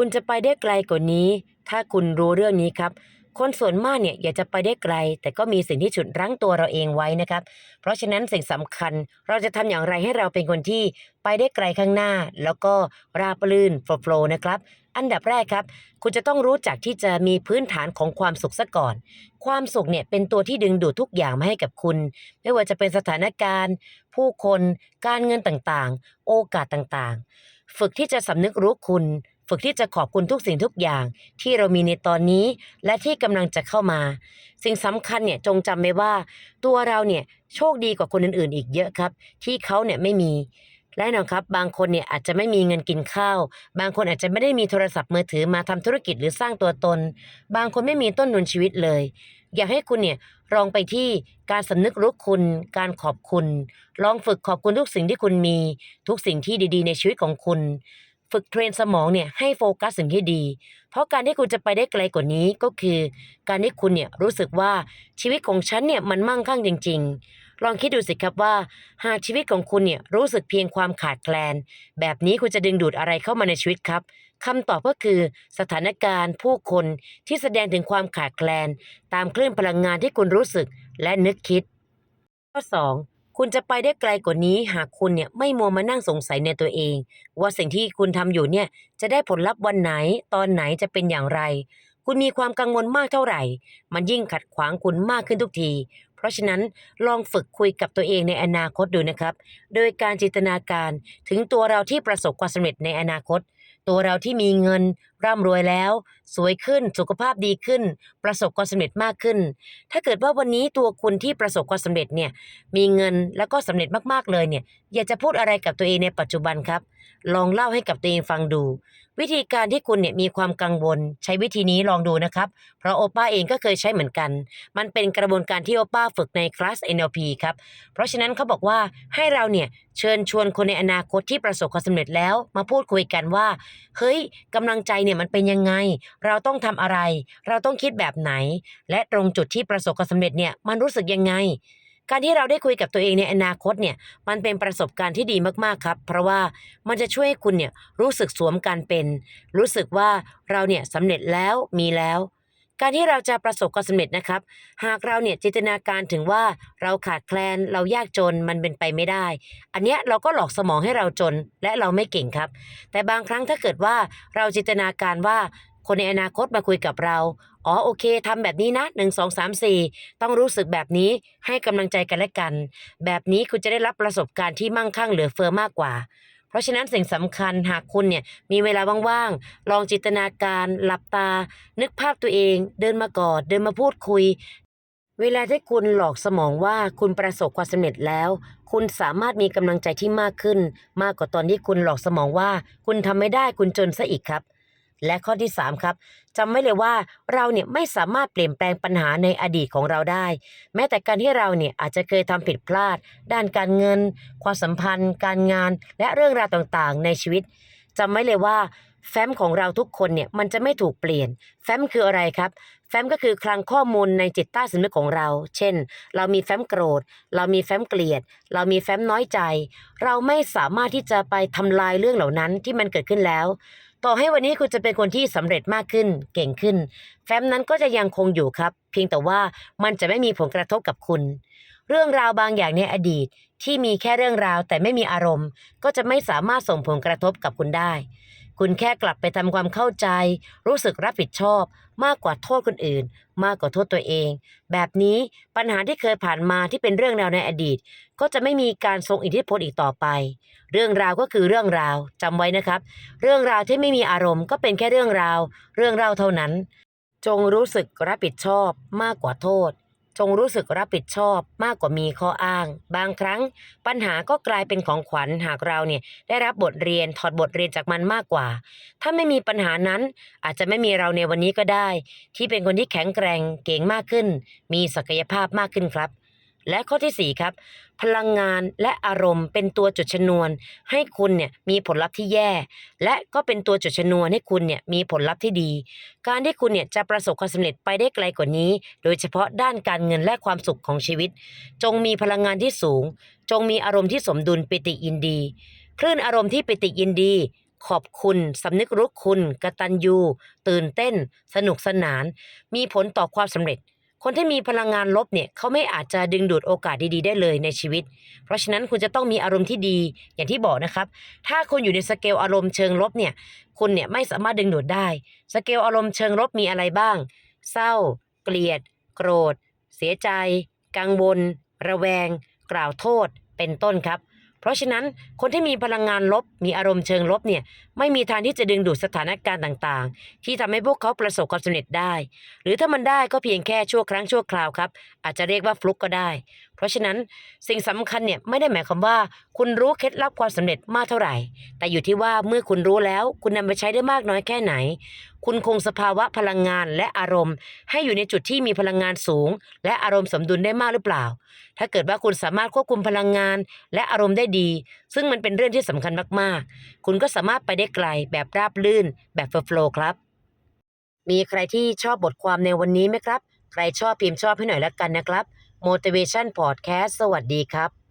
คุณจะไปได้ไกลกว่านี้ ถ้าคุณรู้เรื่องนี้ครับ คนส่วนมากเนี่ยอยากจะไปได้ไกล แต่ก็มีสิ่งที่ฉุดรั้งตัวเราเองไว้นะครับ เพราะฉะนั้นสิ่งสำคัญเราจะทำอย่างไรให้เราเป็นคนที่ไปได้ไกลข้างหน้า แล้วก็ราบรื่นโฟล์นะครับอันดับแรกครับ คุณจะต้องรู้จักที่จะมีพื้นฐานของความสุขซะก่อน ความสุขเนี่ยเป็นตัวที่ดึงดูดทุกอย่างมาให้กับคุณ ไม่ว่าจะเป็นสถานการณ์ ผู้คน การเงินต่างๆ โอกาสต่างๆ ฝึกที่จะสำนึกรู้คุณ ฝึกที่จะขอบคุณทุกสิ่งทุกอย่างที่เรามีในตอนนี้ และที่กำลังจะเข้ามา สิ่งสำคัญเนี่ยจงจำไว้ว่า ตัวเราเนี่ยโชคดีกว่าคนอื่นๆ อีกเยอะครับ ที่เขาเนี่ยไม่มีและน่นอนครับ บางคนเนี่ยอาจจะไม่มีเงินกินข้าว บางคนอาจจะไม่ได้มีโทรศัพท์มือถือมาทำธุรกิจหรือสร้างตัวตน บางคนไม่มีต้นทุนชีวิตเลย อยากให้คุณเนี่ยลองไปที่การสำนึกรู้คุณ การขอบคุณ ลองฝึกขอบคุณทุกสิ่งที่คุณมี ทุกสิ่งที่ดีๆ ในชีวิตของคุณ ฝึกเทรนสมองเนี่ยให้โฟกัสสิ่งที่ดี เพราะการที่คุณจะไปได้ไกลกว่านี้ก็คือ การที่คุณเนี่ยรู้สึกว่าชีวิตของฉันเนี่ยมันมั่งคั่งจริง ๆ ลองคิดดูสิครับว่า หากชีวิตของคุณเนี่ยรู้สึกเพียงความขาดแคลน แบบนี้คุณจะดึงดูดอะไรเข้ามาในชีวิตครับคำตอบก็คือสถานการณ์ผู้คนที่แสดงถึงความขาดแคลน ตามคลื่นพลังงานที่คุณรู้สึกและนึกคิด ข้อ 2 คุณจะไปได้ไกลกว่านี้หากคุณเนี่ยไม่มัวมานั่งสงสัยในตัวเอง ว่าสิ่งที่คุณทำอยู่เนี่ยจะได้ผลลัพธ์วันไหนตอนไหนจะเป็นอย่างไร คุณมีความกังวลมากเท่าไหร่ มันยิ่งขัดขวางคุณมากขึ้นทุกที เพราะฉะนั้นลองฝึกคุยกับตัวเองในอนาคตดูนะครับ โดยการจินตนาการถึงตัวเราที่ประสบความสำเร็จในอนาคต ตัวเราที่มีเงิน ร่ำรวยแล้ว สวยขึ้นสุขภาพดีขึ้น ประสบความสำเร็จมากขึ้น ถ้าเกิดว่าวันนี้ตัวคุณที่ประสบความสำเร็จเนี่ยมีเงินแล้วก็สำเร็จมากๆเลยเนี่ยอยากจะพูดอะไรกับตัวเองในปัจจุบันครับ ลองเล่าให้กับตัวเองฟังดู วิธีการที่คุณเนี่ยมีความกังวล ใช้วิธีนี้ลองดูนะครับ เพราะโอป้าเองก็เคยใช้เหมือนกัน มันเป็นกระบวนการที่โอป้าฝึกในคลาส NLP ครับ เพราะฉะนั้นเขาบอกว่าให้เราเนี่ยเชิญชวนคนในอนาคตที่ประสบความสำเร็จแล้ว มาพูดคุยกันว่า เฮ้ยกำลังใจเนี่ยมันเป็นยังไง เราต้องทำอะไร เราต้องคิดแบบไหน และตรงจุดที่ประสบความสำเร็จเนี่ยมันรู้สึกยังไง การที่เราได้คุยกับตัวเองในอนาคตเนี่ยมันเป็นประสบการณ์ที่ดีมากๆครับ เพราะว่ามันจะช่วยให้คุณเนี่ยรู้สึกสวมการเป็น รู้สึกว่าเราเนี่ยสำเร็จแล้วมีแล้ว การที่เราจะประสบความสำเร็จนะครับ หากเราเนี่ยจินตนาการถึงว่าเราขาดแคลนเรายากจนมันเป็นไปไม่ได้ อันเนี้ยเราก็หลอกสมองให้เราจนและเราไม่เก่งครับ แต่บางครั้งถ้าเกิดว่าเราจินตนาการว่า คนในอนาคตมาคุยกับเรา อ๋อโอเคทำแบบนี้นะหนึ่งสองสามสี่ต้องรู้สึกแบบนี้ให้กำลังใจกันและกัน แบบนี้คุณจะได้รับประสบการณ์ที่มั่งคั่งเหลือเฟือมากกว่าเพราะฉะนั้นสิ่งสำคัญหากคุณเนี่ยมีเวลาว่างๆ ลองจินตนาการ หลับตา นึกภาพตัวเอง เดินมากอด เดินมาพูดคุย เวลาที่คุณหลอกสมองว่าคุณประสบความสำเร็จแล้ว คุณสามารถมีกำลังใจที่มากขึ้น มากกว่าตอนที่คุณหลอกสมองว่า คุณทำไม่ได้คุณจนซะอีกครับ และข้อที่ 3 ครับจำไว้เลยว่าเราเนี่ยไม่สามารถเปลี่ยนแปลงปัญหาในอดีตของเราได้ แม้แต่การที่เราเนี่ยอาจจะเคยทำผิดพลาด ด้านการเงิน ความสัมพันธ์ การงาน และเรื่องราวต่างๆ ในชีวิตจำไว้เลยว่า แฟ้มของเราทุกคนเนี่ยมันจะไม่ถูกเปลี่ยน แฟ้มคืออะไรครับ แฟ้มก็คือคลังข้อมูลในจิตใต้สำนึกของเรา เช่น เรามีแฟ้มโกรธ เรามีแฟ้มเกลียด เรามีแฟ้มน้อยใจ เราไม่สามารถที่จะไปทำลายเรื่องเหล่านั้นที่มันเกิดขึ้นแล้ว ต่อให้วันนี้คุณจะเป็นคนที่สำเร็จมากขึ้น เก่งขึ้น แฟ้มนั้นก็จะยังคงอยู่ครับ เพียงแต่ว่ามันจะไม่มีผลกระทบกับคุณ เรื่องราวบางอย่างในอดีตที่มีแค่เรื่องราวแต่ไม่มีอารมณ์ ก็จะไม่สามารถส่งผลกระทบกับคุณได้ คุณแค่กลับไปทำความเข้าใจ รู้สึกรับผิดชอบ มากกว่าโทษคนอื่น มากกว่าโทษตัวเอง แบบนี้ปัญหาที่เคยผ่านมาที่เป็นเรื่องราวในอดีต ก็จะไม่มีการทรงอิทธิพลอีกต่อไป เรื่องราวก็คือเรื่องราวจำไว้นะครับ เรื่องราวที่ไม่มีอารมณ์ก็เป็นแค่เรื่องราว เรื่องเล่าเท่านั้น จงรู้สึกรับผิดชอบมากกว่าโทษ จงรู้สึกรับผิดชอบมากกว่ามีข้ออ้าง บางครั้งปัญหาก็กลายเป็นของขวัญหากเราเนี่ยได้รับบทเรียนถอดบทเรียนจากมันมากกว่า ถ้าไม่มีปัญหานั้น อาจจะไม่มีเราในวันนี้ก็ได้ ที่เป็นคนที่แข็งแกร่งเก่งมากขึ้น มีศักยภาพมากขึ้นครับ และข้อที่สี่ครับ พลังงานและอารมณ์เป็นตัวจุดชนวน ให้คุณเนี่ยมีผลลัพธ์ที่แย่ และก็เป็นตัวจุดชนวนให้คุณเนี่ยมีผลลัพธ์ที่ดี การที่คุณเนี่ยจะประสบความสำเร็จไปได้ไกลกว่านี้ โดยเฉพาะด้านการเงินและความสุขของชีวิต จงมีพลังงานที่สูง จงมีอารมณ์ที่สมดุลปิติยินดี คลื่นอารมณ์ที่ปิติยินดีขอบคุณ สำนึกรู้คุณ กตัญญู ตื่นเต้น สนุกสนาน มีผลต่อความสำเร็จ คนที่มีพลังงานลบเนี่ยเขาไม่อาจจะดึงดูดโอกาสดีๆ ได้เลยในชีวิต เพราะฉะนั้นคุณจะต้องมีอารมณ์ที่ดี อย่างที่บอกนะครับ ถ้าคุณอยู่ในสเกลอารมณ์เชิงลบเนี่ย คุณเนี่ยไม่สามารถดึงดูดได้ สเกลอารมณ์เชิงลบมีอะไรบ้าง เศร้า เกลียด โกรธ เสียใจ กังวล ระแวง กล่าวโทษ เป็นต้นครับ เพราะฉะนั้นคนที่มีพลังงานลบ มีอารมณ์เชิงลบเนี่ยไม่มีทางที่จะดึงดูดสถานการณ์ต่างๆ ที่ทำให้พวกเขาประสบความสำเร็จได้ หรือถ้ามันได้ก็เพียงแค่ชั่วครั้งชั่วคราวครับ อาจจะเรียกว่าฟลุกก็ได้ เพราะฉะนั้นสิ่งสำคัญเนี่ยไม่ได้หมายความว่า คุณรู้เคล็ดลับความสำเร็จมากเท่าไหร่ แต่อยู่ที่ว่าเมื่อคุณรู้แล้ว คุณนำไปใช้ได้มากน้อยแค่ไหน คุณคงสภาวะพลังงานและอารมณ์ ให้อยู่ในจุดที่มีพลังงานสูง และอารมณ์สมดุลได้มากหรือเปล่า ถ้าเกิดว่าคุณสามารถควบคุมพลังงาน และอารมณ์ได้ดี ซึ่งมันเป็นเรื่องที่สำคัญมากๆ คุณก็สามารถไปได้ไกลแบบราบลื่น แบบโฟล์ครับ มีใครที่ชอบบทความในวันนี้ไหมครับ ใครชอบพิมพ์ชอบให้หน่อยละกันนะครับ motivation podcast สวัสดีครับ